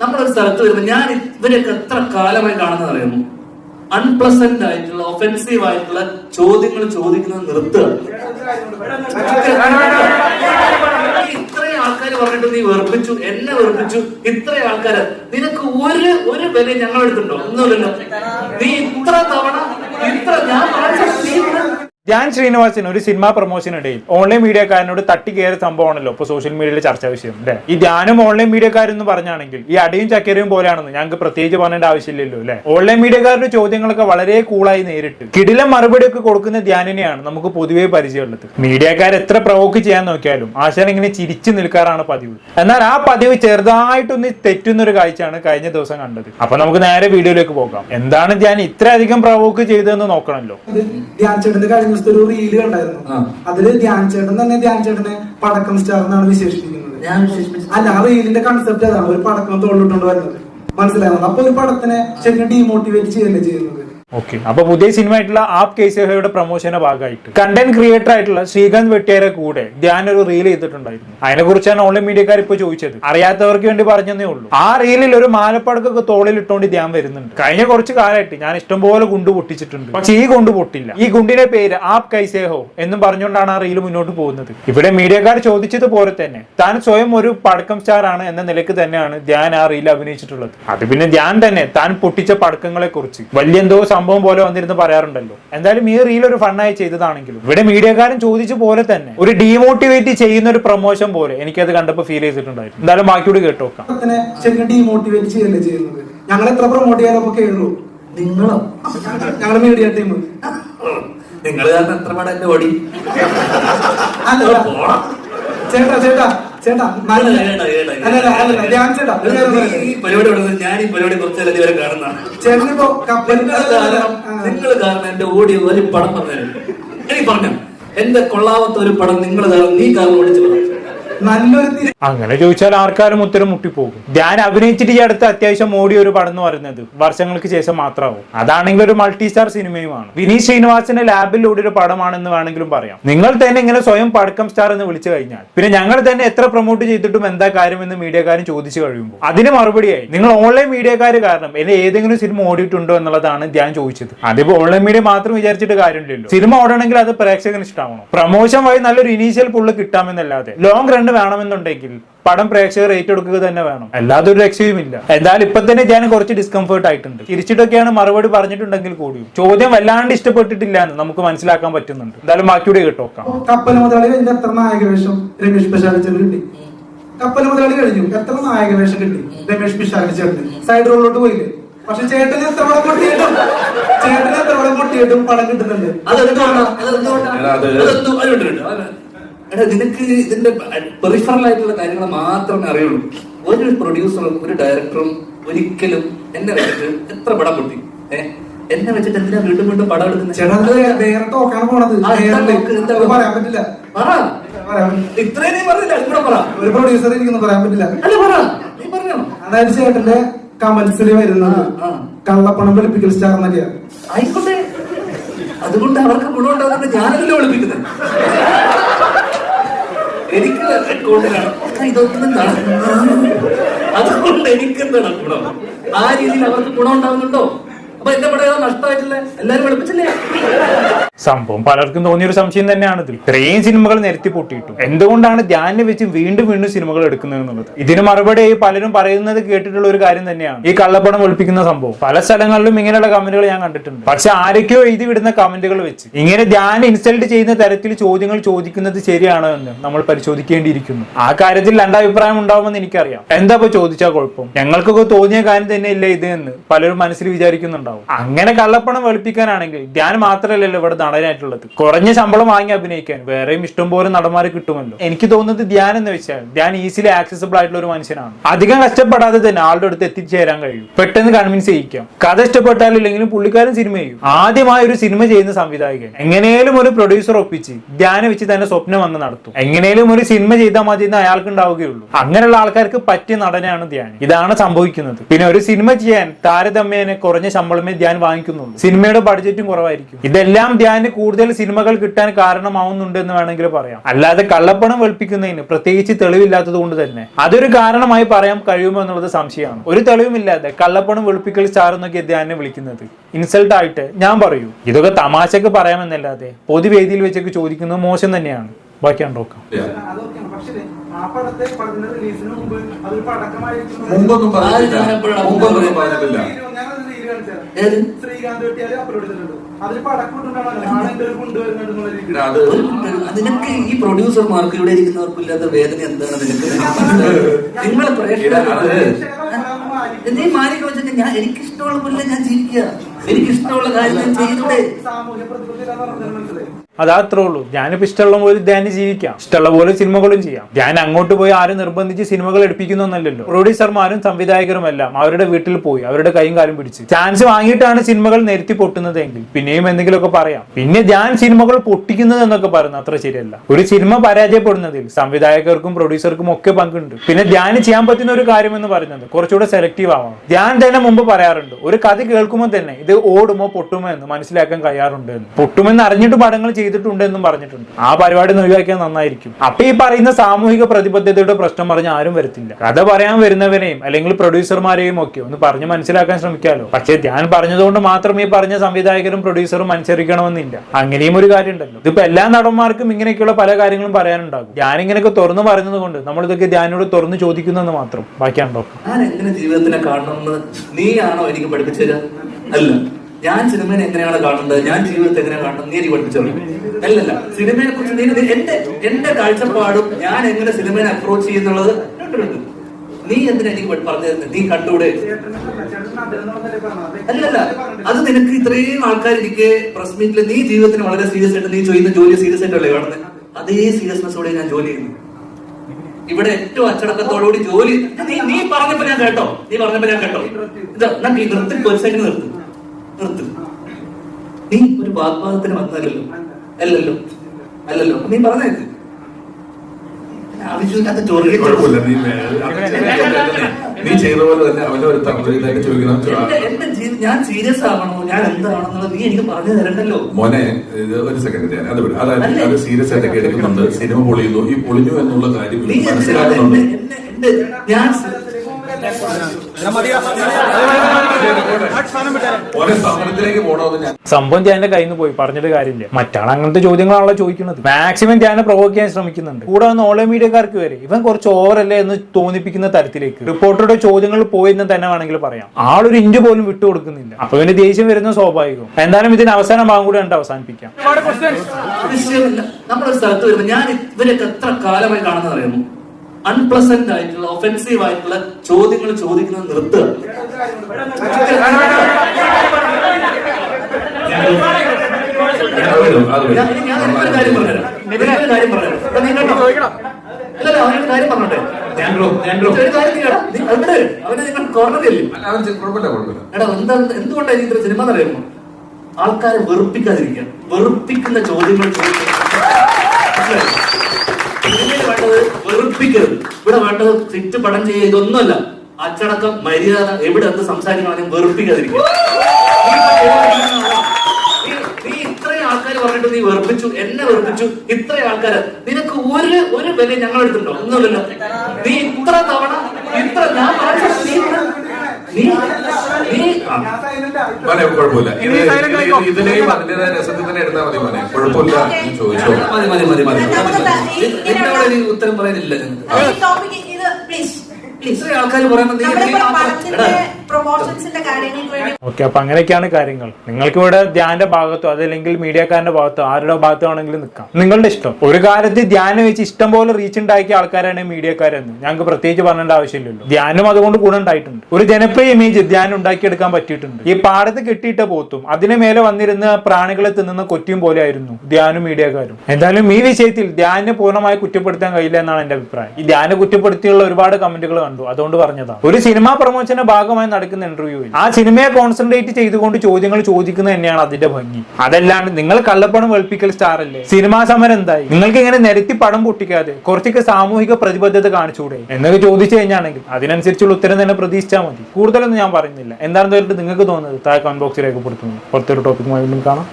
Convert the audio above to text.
നമ്മളൊരു സ്ഥലത്ത് വരുമ്പോൾ ഞാൻ ഇവരെയൊക്കെ എത്ര കാലമായി കാണുന്നത് അറിയുന്നു അൺപ്ലസന്റ് ആയിട്ടുള്ള ഒഫൻസീവ് ആയിട്ടുള്ള ചോദ്യങ്ങൾ ചോദിക്കുന്നത് നിർത്തുക. ആൾക്കാർ പറഞ്ഞിട്ട് നീ വെറുപ്പിച്ചു എന്നെ വെറുപ്പിച്ചു ഇത്രയും ആൾക്കാര്. നിനക്ക് ഒരു ഒരു വില ഞങ്ങൾ എടുത്തിട്ടുണ്ടോ ഒന്നുമില്ലല്ലോ. നീ ഇത്ര തവണ ഇത്ര ഞാൻ പറഞ്ഞ ശ്രീനിവാസിന് ശ്രീനിവാസൻ ഒരു സിനിമാ പ്രൊമോഷനിടയിൽ ഓൺലൈൻ മീഡിയക്കാരനോട് തട്ടി കയറിയ സംഭവമാണല്ലോ ഇപ്പൊ സോഷ്യൽ മീഡിയയിൽ ചർച്ചാ വിഷയം അല്ലേ? ഈ ധ്യാനും ഓൺലൈൻ മീഡിയക്കാരെന്ന് പറഞ്ഞാണെങ്കിൽ ഈ അടിയും ചക്കരയും പോലെയാണെന്ന് ഞങ്ങൾക്ക് പ്രത്യേകിച്ച് പറയേണ്ട ആവശ്യമില്ലല്ലോ അല്ലെ? ഓൺലൈൻ മീഡിയക്കാരുടെ ചോദ്യങ്ങളൊക്കെ വളരെ കൂളായി നേരിട്ട് കിടില മറുപടിയൊക്കെ കൊടുക്കുന്ന ധ്യാനിനെയാണ് നമുക്ക് പൊതുവെ പരിചയമുള്ളത്. മീഡിയക്കാർ എത്ര പ്രവോക്ക് ചെയ്യാൻ നോക്കിയാലും ആശാൻ ഇങ്ങനെ ചിരിച്ചു നിൽക്കാറാണ് പതിവ്. എന്നാൽ ആ പതിവ് ചെറുതായിട്ടൊന്ന് തെറ്റുന്ന ഒരു കാഴ്ചയാണ് കഴിഞ്ഞ ദിവസം കണ്ടത്. അപ്പൊ നമുക്ക് നേരെ വീഡിയോയിലേക്ക് പോകാം. എന്താണ് ധ്യാൻ ഇത്രയധികം പ്രവോക്ക് ചെയ്തതെന്ന് നോക്കണമല്ലോ? ദിവസത്തെ ഒരു റീൽ കണ്ടായിരുന്നു അതിൽ ധ്യാൻ ചേട്ടൻ തന്നെ ധ്യാൻ ചേട്ടനെ പടക്കം സ്റ്റാർ എന്നാണ് വിശേഷിപ്പിക്കുന്നത്. അല്ല ആ റീലിന്റെ കൺസെപ്റ്റ് അതാണ്. ഒരു പടക്കം തോളിട്ടുകൊണ്ട് വരുന്നത്. മനസ്സിലാകുന്നത് അപ്പൊ ഒരു പടത്തിനെ ശരിക്കും ഡീമോട്ടിവേറ്റ് ചെയ്യല്ലേ ചെയ്യുന്നത്? ഓക്കെ. അപ്പൊ പുതിയ സിനിമ ആയിട്ടുള്ള ആപ് കേസയുടെ പ്രൊമോഷന്റെ ഭാഗമായിട്ട്. കണ്ടന്റ് ക്രിയേറ്റർ ആയിട്ടുള്ള ശ്രീകാന്ത് വെട്ടിയാരെ കൂടെ ധ്യാൻ ഒരു റീൽ ചെയ്തിട്ടുണ്ടായിരുന്നു. അതിനെ കുറിച്ചാണ് ഓൺലൈൻ മീഡിയക്കാർ ഇപ്പൊ ചോദിച്ചത്. അറിയാത്തവർക്ക് വേണ്ടി പറഞ്ഞതേ ഉള്ളൂ. ആ റീലിൽ ഒരു മാലപ്പടക്കൊക്കെ തോളിൽ ഇട്ടുകൊണ്ട് ധ്യാൻ വരുന്നുണ്ട്. കഴിഞ്ഞ കുറച്ച് കാലമായിട്ട് ഞാൻ ഇഷ്ടംപോലെ ഗുണ്ട് പൊട്ടിച്ചിട്ടുണ്ട്. പക്ഷെ ഈ ഗുണ്ട് പൊട്ടില്ല ഈ ഗുണ്ടിന്റെ പേര് ആപ് കൈസേഹോ എന്നും പറഞ്ഞുകൊണ്ടാണ് ആ റീൽ മുന്നോട്ട് പോകുന്നത്. ഇവിടെ മീഡിയക്കാർ ചോദിച്ചത് പോലെ തന്നെ താൻ സ്വയം ഒരു പടക്കം സ്റ്റാർ ആണ് എന്ന നിലയ്ക്ക് തന്നെയാണ് ധ്യാൻ ആ റീൽ അഭിനയിച്ചിട്ടുള്ളത്. അത് പിന്നെ ധ്യാൻ തന്നെ താൻ പൊട്ടിച്ച പടക്കങ്ങളെ കുറിച്ച് വലിയ എന്തോ സംഭവം പോലെ വന്നിരുന്ന് പറയാറുണ്ടല്ലോ. എന്തായാലും ഈ റീൽ ഒരു ഫണ്ണായി ചെയ്തതാണെങ്കിലും. ഇവിടെ മീഡിയക്കാരൻ ചോദിച്ച പോലെ തന്നെ ഒരു ഡീമോട്ടിവേറ്റ് ചെയ്യുന്ന ഒരു പ്രൊമോഷൻ പോലെ എനിക്ക് അത് കണ്ടപ്പോൾ ഫീൽ ചെയ്തിട്ടുണ്ടായിരുന്നു. എന്തായാലും ബാക്കിയോട് കേട്ടോക്കാം. പടത്തിനെ ശരിക്കും ഡീമോട്ടിവേറ്റ് ചെയ്യല്ലേ ചെയ്യുന്നത്? ഞങ്ങൾ എത്ര പ്രൊമോട്ട് നിങ്ങളോ. ഞങ്ങൾ മീഡിയ ടീം നിങ്ങൾ കാരണം എത്ര പാടെ എന്റെ ഓടി? ചേട്ടാ ചേട്ടാ. ചേട്ടാ ചേട്ടനിപ്പോ നിങ്ങൾ കാരണം എന്റെ ഓടി ഒരു പടം പറഞ്ഞു എനിക്ക് പറഞ്ഞു എന്റെ കൊള്ളാവാത്ത ഒരു പടം നിങ്ങൾ കാരണം നീ കാരണം ഓടിച്ചു നല്ലൊരു അങ്ങനെ ചോദിച്ചാൽ ആർക്കാരും ഉത്തരം മുട്ടിപ്പോകും. ഞാൻ അഭിനയിച്ചിട്ട് ഈ അടുത്ത് അത്യാവശ്യം ഓടിയ ഒരു പടം എന്ന് പറയുന്നത് വർഷങ്ങൾക്ക് ശേഷം മാത്രമാവും. അതാണെങ്കിൽ ഒരു മൾട്ടി സ്റ്റാർ സിനിമയുമാണ്. വിനീത് ശ്രീനിവാസിന്റെ ലാബിൽ ഓടിയ ഒരു പടമാണെന്ന് വേണമെങ്കിലും പറയാം. നിങ്ങൾ തന്നെ ഇങ്ങനെ സ്വയം പടക്കം സ്റ്റാർ എന്ന് വിളിച്ചു കഴിഞ്ഞാൽ പിന്നെ ഞങ്ങൾ തന്നെ എത്ര പ്രൊമോട്ട് ചെയ്തിട്ടും എന്താ കാര്യമെന്ന് മീഡിയക്കാരൻ ചോദിച്ചു കഴിയുമ്പോൾ അതിന് മറുപടിയായി നിങ്ങൾ ഓൺലൈൻ മീഡിയക്കാർ കാരണം എന്നെ ഏതെങ്കിലും സിനിമ ഓടിയിട്ടുണ്ടോ എന്നുള്ളതാണ് ഞാൻ ചോദിച്ചത്. അതിപ്പോ ഓൺലൈൻ മീഡിയ മാത്രം വിചാരിച്ചിട്ട് കാര്യമില്ലല്ലോ. സിനിമ ഓടണമെങ്കിൽ അത് പ്രേക്ഷകന് ഇഷ്ടമാവണം. പ്രമോഷൻ വഴി നല്ലൊരു ഇനീഷ്യൽ പുള്ള് കിട്ടാമെന്നല്ലാതെ ലോങ് റൺ വേണമെന്നുണ്ടെങ്കിൽ പടം പ്രേക്ഷകർ ഏറ്റെടുക്കുക തന്നെ വേണം. അല്ലാതെ ഒരു രക്ഷയുമില്ല. എന്തായാലും ഇപ്പൊ തന്നെ ഞാൻ കുറച്ച് ഡിസ്കംഫേർട്ട് ആയിട്ടുണ്ട്. തിരിച്ചിട്ടൊക്കെയാണ് മറുപടി പറഞ്ഞിട്ടുണ്ടെങ്കിൽ കൂടിയും. ചോദ്യം വല്ലാണ്ട് ഇഷ്ടപ്പെട്ടിട്ടില്ല എന്ന് നമുക്ക് മനസ്സിലാക്കാൻ പറ്റുന്നുണ്ട്. എന്തായാലും ബാക്കിയൂടെ കേട്ടോക്കാം കപ്പൽ മുതലാളി കഴിഞ്ഞ എത്ര നായക വേഷം രമേഷ് പിഷാലിച്ചേട്ടന് കിട്ടി? കപ്പൽ മുതലാളി കഴിഞ്ഞു. എത്ര നായക വേഷം കിട്ടി രമേഷ് പിഷാലിച്ചേട്ടന് സൈഡ് റോളിലോട്ട് പോയില്ലേ? പക്ഷെ ചേട്ടന് എത്ര പടം കൊട്ടിയിട്ടും ചേട്ടന് എത്ര പടം കൊട്ടിയിട്ടും പടം കിട്ടുന്നുണ്ട്. അതെന്തുകൊണ്ടാ അതെന്തുകൊണ്ടാ അതെന്തോ അതിലുണ്ട് എടാ നിനക്ക് ഇതിന്റെ പെറിഫറൽ ആയിട്ടുള്ള കാര്യങ്ങൾ മാത്രമേ അറിയുള്ളൂ. ഒരു പ്രൊഡ്യൂസറും ഒരു ഡയറക്ടറും ഒരിക്കലും എന്നെ വെച്ചിട്ട് എത്ര പടം പൊട്ടി? ഏഹ് എന്നെ വെച്ചിട്ട് എന്തിനാ വീണ്ടും വീണ്ടും പടം എടുക്കുന്നത് ഇത്രയും നീ പറഞ്ഞില്ല ഇവിടെ പറ. ഒരു പ്രൊഡ്യൂസർ ഇരിക്കുന്നു പറയാൻ പറ്റില്ല. അല്ല പറ. നീ പറഞ്ഞോ. അതായത് ചേട്ടന്റെ വരുന്നത്. കള്ളപ്പണം വെളുപ്പിക്കൽ സ്റ്റാർ എന്നൊക്കെയാണ് ആയിക്കോട്ടെ. അതുകൊണ്ട് അവർക്ക് ഗുണമുണ്ടാകുന്നുണ്ട് ഞാനല്ലോ ഒളിപ്പിക്കുന്നത് എനിക്ക് ഇതൊന്നും അതുകൊണ്ട് എനിക്ക് എന്താണ് ഗുണം? ആ രീതിയിൽ അവർക്ക് ഗുണം ഉണ്ടാകുന്നുണ്ടോ അപ്പൊ എന്റെ പടയോ നഷ്ടമായിട്ടില്ല എല്ലാരും വെളുപ്പിച്ചില്ലേ? സംഭവം പലർക്കും തോന്നിയൊരു സംശയം തന്നെയാണ് ഇതിൽ. ഇത്രയും സിനിമകൾ നിരത്തി പൊട്ടിയിട്ടു. എന്തുകൊണ്ടാണ് ധ്യാനം വെച്ച് വീണ്ടും വീണ്ടും സിനിമകൾ എടുക്കുന്നത് എന്നുള്ളത്? ഇതിന് മറുപടി പലരും പറയുന്നത് കേട്ടിട്ടുള്ള ഒരു കാര്യം തന്നെയാണ്. ഈ കള്ളപ്പണം ഒളിപ്പിക്കുന്ന സംഭവം. പല സ്ഥലങ്ങളിലും ഇങ്ങനെയുള്ള കമന്റുകൾ ഞാൻ കണ്ടിട്ടുണ്ട്. പക്ഷെ ആരൊക്കെയോ എഴുതി വിടുന്ന കമന്റുകൾ വെച്ച്. ഇങ്ങനെ ധ്യാനം ഇൻസൾട്ട് ചെയ്യുന്ന തരത്തിൽ ചോദ്യങ്ങൾ ചോദിക്കുന്നത് ശരിയാണോ എന്ന് നമ്മൾ പരിശോധിക്കേണ്ടിയിരിക്കുന്നു. ആ കാര്യത്തിൽ രണ്ടഭിപ്രായം ഉണ്ടാവുമെന്ന് എനിക്കറിയാം. എന്താ ഇപ്പൊ ചോദിച്ചാൽ കുഴപ്പം? ഞങ്ങൾക്കൊക്കെ തോന്നിയ കാര്യം തന്നെ ഇല്ല ഇത് എന്ന് പലരും മനസ്സിൽ വിചാരിക്കുന്നുണ്ടാവും. അങ്ങനെ കള്ളപ്പണം വെളുപ്പിക്കാനാണെങ്കിൽ ധ്യാൻ മാത്രമല്ലല്ലോ ഇവിടെ നടനായിട്ടുള്ളത് കുറഞ്ഞ ശമ്പളം വാങ്ങി അഭിനയിക്കാൻ വേറെയും ഇഷ്ടംപോലെ നടന്മാരെ കിട്ടുമല്ലോ. എനിക്ക് തോന്നുന്നത് ധ്യാൻ എന്ന് വെച്ചാൽ ധ്യാൻ ഈസിലി ആക്സസിബിൾ ആയിട്ടുള്ള ഒരു മനുഷ്യനാണ്. അധികം കഷ്ടപ്പെടാതെ തന്നെ ആളുടെ അടുത്ത് എത്തിച്ചേരാൻ കഴിയും. പെട്ടെന്ന് കൺവിൻസ് ചെയ്യിക്കാം. കഥ ഇഷ്ടപ്പെട്ടാലും ഇല്ലെങ്കിലും പുള്ളിക്കാരൻ സിനിമ ചെയ്യും. ആദ്യമായി ഒരു സിനിമ ചെയ്യുന്ന സംവിധായകൻ. എങ്ങനെയും ഒരു പ്രൊഡ്യൂസർ ഒപ്പിച്ച് ധ്യാനം വെച്ച് തന്നെ സ്വപ്നം വന്ന് നടത്തും. എങ്ങനെയും ഒരു സിനിമ ചെയ്താൽ മതി എന്ന് അയാൾക്ക് ഉണ്ടാവുകയുള്ളൂ അങ്ങനെയുള്ള ആൾക്കാർക്ക് പറ്റിയ നടനാണ് ധ്യാൻ. ഇതാണ് സംഭവിക്കുന്നത്. പിന്നെ ഒരു സിനിമ ചെയ്യാൻ താരതമ്യേന കുറഞ്ഞ ശമ്പളമേ ധ്യാൻ വാങ്ങിക്കുന്നുള്ളൂ. സിനിമയുടെ ബഡ്ജറ്റും കുറവായിരിക്കും. ഇതെല്ലാം ധ്യാൻ ധ്യാന് കൂടുതൽ സിനിമകൾ കിട്ടാൻ കാരണമാവുന്നുണ്ട് എന്ന് വേണമെങ്കിൽ പറയാം. അല്ലാതെ കള്ളപ്പണം വെളുപ്പിക്കുന്നതിന് പ്രത്യേകിച്ച് തെളിവില്ലാത്തത് കൊണ്ട് തന്നെ. അതൊരു കാരണമായി പറയാൻ കഴിയുമോ എന്നുള്ളത് സംശയമാണ്. ഒരു തെളിവുമില്ലാതെ കള്ളപ്പണം വെളുപ്പിക്കൽ സ്റ്റാർ എന്നൊക്കെ ധ്യാനം വിളിക്കുന്നത്. ഇൻസൾട്ട് ആയിട്ട് ഞാൻ പറയൂ. ഇതൊക്കെ തമാശക്ക് പറയാമെന്നല്ലാതെ പൊതുവേദിയിൽ വെച്ചൊക്കെ ചോദിക്കുന്നത് മോശം തന്നെയാണ്. ബാക്കിയാണ് നോക്കാം. അതൊക്കെയാണ്. പക്ഷേ ആ പടത്തെ പടത്തിന്റെ റിലീസിന് മുമ്പ് അതൊരു പടക്കമായിരിക്കും മുമ്പൊന്നും പറഞ്ഞിട്ടില്ല. മുമ്പൊന്നും പറഞ്ഞിട്ടില്ല നിനക്ക് ഈ പ്രൊഡ്യൂസർമാർക്ക് ഇവിടെ ഇരിക്കുന്നവർക്കും ഇല്ലാത്ത വേദന എന്താണ്? നിനക്ക് നിങ്ങളെ പ്രേക്ഷകർ നീ മാറി വെച്ചിട്ട് ഞാൻ എനിക്ക് ഇഷ്ടമുള്ള പോലെ ഞാൻ ജീവിക്കുക. എനിക്ക് ഇഷ്ടമുള്ള കാര്യം ഞാൻ ചെയ്തൂടെ. സാമൂഹ്യ പ്രതിബദ്ധത എന്ന് പറഞ്ഞാൽ മനസ്സിലായി അതാ അത്രേ ഉള്ളൂ. ഞാനിപ്പോ ഇഷ്ടമുള്ള പോലെ ധ്യാനം ജീവിക്കാം. ഇഷ്ടമുള്ള പോലെ സിനിമകളും ചെയ്യാം. ഞാൻ അങ്ങോട്ട് പോയി ആരും നിർബന്ധിച്ച് സിനിമകൾ എടുപ്പിക്കുന്നൊന്നല്ലല്ലോ പ്രൊഡ്യൂസർമാരും സംവിധായകരും എല്ലാം അവരുടെ വീട്ടിൽ പോയി അവരുടെ കൈയും കാലും പിടിച്ച്. ചാൻസ് വാങ്ങിയിട്ടാണ് സിനിമകൾ നിരത്തി പൊട്ടുന്നതെങ്കിൽ പിന്നെയും എന്തെങ്കിലുമൊക്കെ പറയാം. പിന്നെ ഞാൻ സിനിമകൾ പൊട്ടിക്കുന്നത് എന്നൊക്കെ പറയുന്നത് അത്ര ശരിയല്ല. ഒരു സിനിമ പരാജയപ്പെടുന്നതിൽ സംവിധായകർക്കും പ്രൊഡ്യൂസർക്കും ഒക്കെ പങ്കുണ്ട്. പിന്നെ ധ്യാൻ ചെയ്യാൻ പറ്റുന്ന ഒരു കാര്യം എന്ന് പറയുന്നത് കുറച്ചുകൂടെ സെലക്റ്റീവ് ആവാം. ഞാൻ തന്നെ മുമ്പ് പറയാറുണ്ട് ഒരു കഥ കേൾക്കുമ്പോൾ തന്നെ ഇത് ഓടുമോ പൊട്ടുമോ എന്ന് മനസ്സിലാക്കാൻ കഴിയാറുണ്ട് പൊട്ടുമെന്ന് അറിഞ്ഞിട്ട് പടങ്ങൾ ചെയ്തിട്ടുണ്ട് എന്നും പറഞ്ഞിട്ടുണ്ട്. ആ പരിപാടി ഒഴിവാക്കിയാൽ നന്നായിരിക്കും. അപ്പൊ ഈ പറയുന്ന സാമൂഹിക പ്രതിബദ്ധതയുടെ പ്രശ്നം പറഞ്ഞ് ആരും വരത്തില്ല. കഥ പറയാൻ വരുന്നവരെയും അല്ലെങ്കിൽ പ്രൊഡ്യൂസർമാരെയും ഒക്കെ ഒന്ന് പറഞ്ഞ് മനസ്സിലാക്കാൻ ശ്രമിക്കാമല്ലോ പക്ഷേ ഞാൻ പറഞ്ഞതുകൊണ്ട് മാത്രം ഈ പറഞ്ഞ സംവിധായകരും പ്രൊഡ്യൂസറും അനുസരിക്കണമെന്നില്ല. അങ്ങനെയും ഒരു കാര്യം ഉണ്ടല്ലോ ഇതിപ്പോ എല്ലാ നടന്മാർക്കും ഇങ്ങനെയൊക്കെയുള്ള പല കാര്യങ്ങളും പറയാനുണ്ടാകും. ഞാൻ ഇങ്ങനെയൊക്കെ തുറന്നു പറയുന്നത് കൊണ്ട് നമ്മൾ ഇതൊക്കെ ധ്യാനോട് തുറന്നു ചോദിക്കുന്നെന്ന് മാത്രം. ബാക്കിയാണ് ഞാൻ എങ്ങനെ ജീവിതത്തിനെ കാണണമെന്ന് നീയാണോ എനിക്ക് പഠിപ്പിച്ചത്? അല്ല. ഞാൻ സിനിമയെ എങ്ങനെയാണ് കാണുന്നത് ഞാൻ ജീവിതത്തെ എങ്ങനെയാണ് കാണുന്നത് നീ എനിക്ക് അല്ലല്ല സിനിമയെ കുറിച്ച് നീ എന്റെ എന്റെ കാഴ്ചപ്പാടും ഞാൻ എങ്ങനെ സിനിമയെ അപ്രോച്ച് ചെയ്യുന്നുള്ളത് നീ എന്തിനാ എനിക്ക് പറഞ്ഞു തരുന്നത് നീ കണ്ടൂടെ അല്ലല്ല അത് നിനക്ക് ഇത്രയും ആൾക്കാരിരിക്കെ പ്രസ് മീറ്റിൽ നീ ജീവിതത്തിന് വളരെ സീരിയസ് ആയിട്ട് നീ ചെയ്യുന്ന ജോലി സീരിയസ് ആയിട്ടല്ലേ കാണുന്നത് അതേ സീരിയസ്നെസ്സോടെ ഞാൻ ജോലി ചെയ്യുന്നു. ഇവിടെ ഏറ്റവും അച്ചടക്കത്തോടുകൂടി ജോലി നീ നീ പറഞ്ഞപ്പോ ഞാൻ കേട്ടോ. നീ പറഞ്ഞപ്പോ ഞാൻ കേട്ടോ. ഇതാ നമുക്ക് ഈ നിർത്തി ഒരു നിർത്ത്. നിർത്ത് നീ ഒരു വാഗ്വാദത്തിന് വന്നതല്ലോ അല്ലല്ലോ? അല്ലല്ലോ? നീ പറഞ്ഞേക്ക് ആവശ്യമില്ലാത്ത നീ ചെയ്ത പോലെ തന്നെ. അവന്റെ ഒരു തമിഴിലേക്ക് ചോദിക്കണം. എന്റെ എന്റെ ഞാൻ സീരിയസ് ആവണോ? ഞാൻ എന്താണെന്നുള്ളത് നീ എനിക്ക് പറഞ്ഞു തരണ്ടല്ലോ. മോനെ ഇത് ഒരു സെക്കൻഡ് ഞാൻ. അത് വിടും. അതായത് അത് സീരിയസ് എടുക്കുന്നുണ്ട്. സിനിമ പൊളിയുന്നു. ഈ പൊളിഞ്ഞു എന്നുള്ള കാര്യം മനസ്സിലാക്കുന്നുണ്ട്. ഞാൻ സംഭവം ധ്യാന്റെ കയ്യിൽ നിന്ന് പോയി പറഞ്ഞിട്ട് കാര്യമില്ല മറ്റാണ് അങ്ങനത്തെ ചോദ്യങ്ങളാണല്ലോ ചോദിക്കുന്നത് മാക്സിമം ധ്യാനെ പ്രൊവോക്ക് ചെയ്യാൻ ശ്രമിക്കുന്നുണ്ട് കൂടെ വന്ന് ഓൺലൈൻ മീഡിയക്കാർക്ക് വരെ ഇവൻ കുറച്ച് ഓവറല്ലേ എന്ന് തോന്നിപ്പിക്കുന്ന തരത്തിലേക്ക് റിപ്പോർട്ടറുടെ ചോദ്യങ്ങൾ പോയെന്ന് തന്നെ വേണമെങ്കിൽ പറയാം ആളൊരു ഇഞ്ച് പോലും വിട്ടുകൊടുക്കുന്നില്ല അപ്പൊ ഇവന് ദേഷ്യം വരുന്ന സ്വാഭാവികം എന്തായാലും ഇതിന് അവസാന ഭാഗം കൂടെ കണ്ട് അവസാനിപ്പിക്കാം ആവശ്യമില്ല നമ്മളൊരു സ്ഥലത്ത് വരുമ്പോൾ ഞാൻ ഇവരൊക്കെ എത്ര കാലമായി കാണുന്നത് അറിയുന്നു അൺപ്ലസന്റ് ആയിട്ടുള്ള ഒഫൻസീവ് ആയിട്ടുള്ള ചോദ്യങ്ങൾ ചോദിക്കുന്നത് നിർത്തുക. അത് വിടും അത് ഞാൻ വിടും ഞാൻ എനിക്കൊരു കാര്യം പറഞ്ഞുതരാം. എനിക്കൊരു കാര്യം പറഞ്ഞുതരാം. എടാ, നീ അല്ലല്ല അവനൊരു കാര്യം പറഞ്ഞോട്ടെ? ഒരു കാര്യം നീ കേട്ടോ. നീ അവിടെ അവനെ നിങ്ങൾ കോർണറില്ലേ അല്ല, അവൻ ചെയ്- കുഴപ്പമില്ല കുഴപ്പമില്ല എടാ എന്താ എന്തുകൊണ്ടാണ് ഇത്ര സിനിമ എന്നറിയുമോ? ആൾക്കാരെ വെറുപ്പിക്കാതിരിക്കുക. വെറുപ്പിക്കുന്ന ചോദ്യങ്ങൾ ചോദിക്കുക? സിനിമയിൽ വേണ്ടത്? വെറുപ്പിക്കരുത്. ഇവിടെ വേണ്ടത് സിറ്റ് പടം ചെയ്യുക ഇതൊന്നുമല്ല. അച്ചടക്കം മര്യാദ എവിടെ എന്ത് സംസാരിക്കണമെങ്കിലും വെറുപ്പിക്കാതിരിക്കുക. നീ ഇത്രയും ആൾക്കാർ പറഞ്ഞിട്ട് നീ വെറുപ്പിച്ചു എന്നെ വെറുപ്പിച്ചു ഇത്ര ആൾക്കാര്. നിനക്ക് ഒരു ഒരു വില ഞങ്ങളെടുത്തുണ്ടോ ഒന്നുമില്ലല്ലോ. നീ ഇത്ര തവണ ഇത്ര ഞാൻ നീ നീ. മോനെ കുഴപ്പമില്ല. ഇത് ഇത് ഇതിനെയും അതിന്റേതായ രസത്തിൽ തന്നെ എടുത്താൽ മതി മോനെ. കുഴപ്പമില്ല. ചോദിച്ചോ. മതി മതി മതി മതി എനിക്ക് ഉത്തരം പറയാനില്ല ആൾക്കാർ പറയുന്നത് പ്രൊമോഷൻസിന്റെ വേണ്ടി ഓക്കെ അപ്പൊ അങ്ങനെയൊക്കെയാണ് കാര്യങ്ങൾ. നിങ്ങൾക്ക് ഇവിടെ ധ്യാന്റെ ഭാഗത്തോ അതല്ലെങ്കിൽ മീഡിയക്കാരന്റെ ഭാഗത്തോ ആരുടെ ഭാഗത്തോ ആണെങ്കിലും നിൽക്കാം. നിങ്ങളുടെ ഇഷ്ടം. ഒരു കാലത്ത് ധ്യാനം വെച്ച് ഇഷ്ടം പോലെ റീച്ച് ഉണ്ടാക്കിയ ആൾക്കാരാണ് മീഡിയക്കാരെന്ന്. ഞങ്ങൾക്ക് പ്രത്യേകിച്ച് പറഞ്ഞേണ്ട ആവശ്യമില്ലല്ലോ. ധ്യാനം അതുകൊണ്ട് കൂടെ ഉണ്ടായിട്ടുണ്ട്. ഒരു ജനപ്രിയ ഇമേജ് ധ്യാനം ഉണ്ടാക്കിയെടുക്കാൻ പറ്റിയിട്ടുണ്ട്. ഈ പാടത്ത് കെട്ടിയിട്ട പോത്തും അതിന് മേലെ വന്നിരുന്ന പ്രാണികളെ തിന്നുന്ന കൊറ്റിയും പോലെ ആയിരുന്നു ധ്യാനും മീഡിയക്കാരും. എന്തായാലും ഈ വിഷയത്തിൽ ധ്യാനെ പൂർണമായി കുറ്റപ്പെടുത്താൻ കഴിയില്ല എന്നാണ് എന്റെ അഭിപ്രായം. ഈ ധ്യാനെ കുറ്റപ്പെടുത്തിയുള്ള ഒരുപാട് കമന്റുകൾ കണ്ടു. അതുകൊണ്ട് പറഞ്ഞതാണ് ഒരു സിനിമാ പ്രമോഷന്റെ ഭാഗമായി ഇന്റർവ്യൂവിൽ ആ സിനിമയെ കോൺസെൻട്രേറ്റ് ചെയ്തുകൊണ്ട് ചോദ്യങ്ങൾ ചോദിക്കുന്നത് തന്നെയാണ് അതിന്റെ ഭംഗി. അതല്ലാണ്ട് നിങ്ങൾ കള്ളപ്പണം വെളുപ്പിക്കൽ സ്റ്റാർ അല്ലേ? സിനിമാ സമരം എന്തായി? നിങ്ങൾക്ക് ഇങ്ങനെ നിരത്തി പടം പൊട്ടിക്കാതെ കുറച്ചൊക്കെ സാമൂഹിക പ്രതിബദ്ധത കാണിച്ചുകൂടെ എന്നൊക്കെ ചോദിച്ചു കഴിഞ്ഞാണെങ്കിൽ അതിനനുസരിച്ചുള്ള ഉത്തരം തന്നെ പ്രതീക്ഷിച്ചാൽ മതി. കൂടുതലൊന്നും ഞാൻ പറയുന്നില്ല. എന്താണെന്ന് നിങ്ങൾക്ക് തോന്നുന്നത് താഴെ കമന്റ് ബോക്സിൽ രേഖപ്പെടുത്തുന്നു പുറത്തൊരു ടോപ്പിക്കുമായി വീണ്ടും കാണാം.